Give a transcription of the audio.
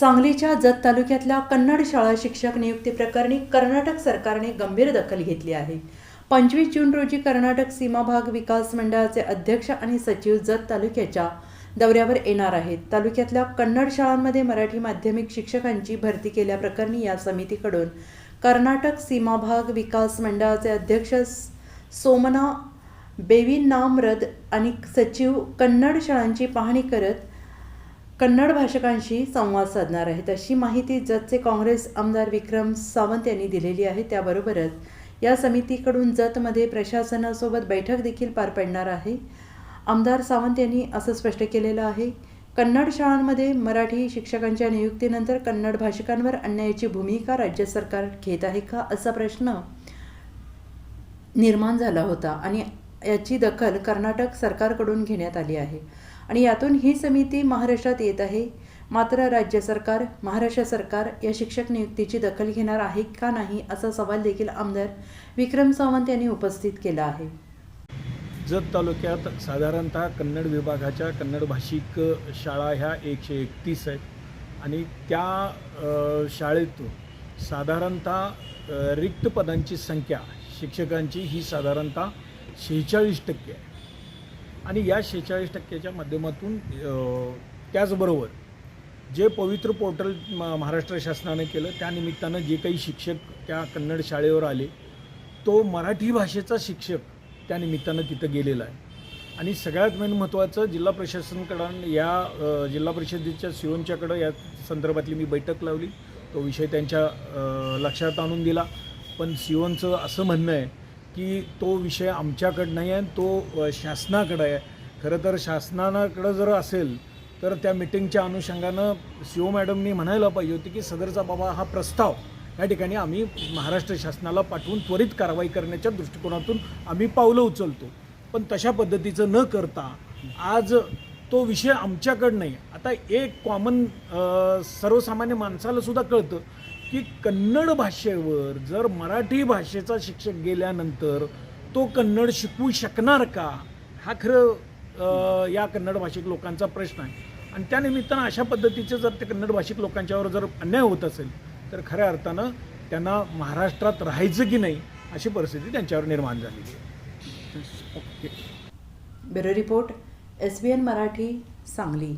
सांगलीच्या जत तालुक्यातल्या कन्नड शाळा शिक्षक नियुक्ती प्रकरणी कर्नाटक सरकारने गंभीर दखल घेतली आहे. पंचवीस जून रोजी कर्नाटक सीमाभाग विकास मंडळाचे अध्यक्ष आणि सचिव जत तालुक्याच्या दौऱ्यावर येणार आहेत. तालुक्यातल्या कन्नड शाळांमध्ये मराठी माध्यमिक शिक्षकांची भरती केल्याप्रकरणी या समितीकडून कर्नाटक सीमाभाग विकास मंडळाचे अध्यक्ष सोमना सोमना बेविनामरद आणि सचिव कन्नड शाळांची पाहणी करत कन्नड भाषकांशी संवाद साधणार आहेत अशी माहिती जतचे काँग्रेस आमदार विक्रम सावंत यांनी दिलेली आहे. त्याबरोबरच या समितीकडून जतमध्ये प्रशासनासोबत बैठक देखील पार पडणार आहे. आमदार सावंत यांनी असं स्पष्ट केलेलं आहे. कन्नड शाळांमध्ये मराठी शिक्षकांच्या नियुक्तीनंतर कन्नड भाषिकांवर अन्यायाची भूमिका राज्य सरकार घेत आहे का असा प्रश्न निर्माण झाला होता आणि याची दखल कर्नाटक सरकारकडून घेण्यात आली आहे. आणि यातून ही समिती महाराष्ट्रात येत आहे. मात्र राज्य सरकार महाराष्ट्र सरकार या शिक्षक नियुक्तीची दखल घेणार आहे का नाही असा सवाल देखील आमदार विक्रम सावंत यांनी उपस्थित केला आहे. जत तालुक्यात साधारणतः कन्नड विभागाच्या कन्नड भाषिक शाळा ह्या एकशे एकतीस आहेत. आणि त्या शाळेतून साधारणतः रिक्त पदांची संख्या शिक्षकांची ही साधारणतः शेहेचाळीस टक्के. आहे आणि या शेहेचाळीस टक्क्याच्या माध्यमातून त्याचबरोबर जे पवित्र पोर्टल म- महाराष्ट्र शासनाने केलं त्यानिमित्तानं जे काही शिक्षक त्या कन्नड शाळेवर आले तो मराठी भाषेचा शिक्षक त्या निमित्तानं तिथं गेलेला आहे. आणि सगळ्यात मेन महत्त्वाचं जिल्हा प्रशासनाकडं या जिल्हा परिषदेच्या सिओनच्याकडं या संदर्भातली मी बैठक लावली. तो विषय त्यांच्या लक्षात आणून दिला. पण सिओनचं असं म्हणणं आहे की तो विषय आमच्याकडं नाही आहे तो शासनाकडं आहे. खरं तर शासनाकडं जर असेल तर त्या मिटिंगच्या अनुषंगानं सी ओ मॅडमनी म्हणायला पाहिजे होती की सदरचा बाबा हा प्रस्ताव या ठिकाणी आम्ही महाराष्ट्र शासनाला पाठवून त्वरित कारवाई करण्याच्या दृष्टिकोनातून आम्ही पावलं उचलतो. पण तशा पद्धतीचं न करता आज तो विषय आमच्याकडं नाही. आता एक कॉमन सर्वसामान्य माणसाला सुद्धा कळतं की कन्नड भाषेवर जर मराठी भाषेचा शिक्षक गेल्यानंतर तो कन्नड शिकवू शकणार का? हा खरं या कन्नड भाषिक लोकांचा प्रश्न आहे. आणि त्यानिमित्तानं अशा पद्धतीचे जर ते कन्नड भाषिक लोकांच्यावर जर अन्याय होत असेल तर खऱ्या अर्थानं त्यांना महाराष्ट्रात राहायचं की नाही अशी परिस्थिती त्यांच्यावर निर्माण झालेली आहे. Bureau report S B N Marathi Sangli.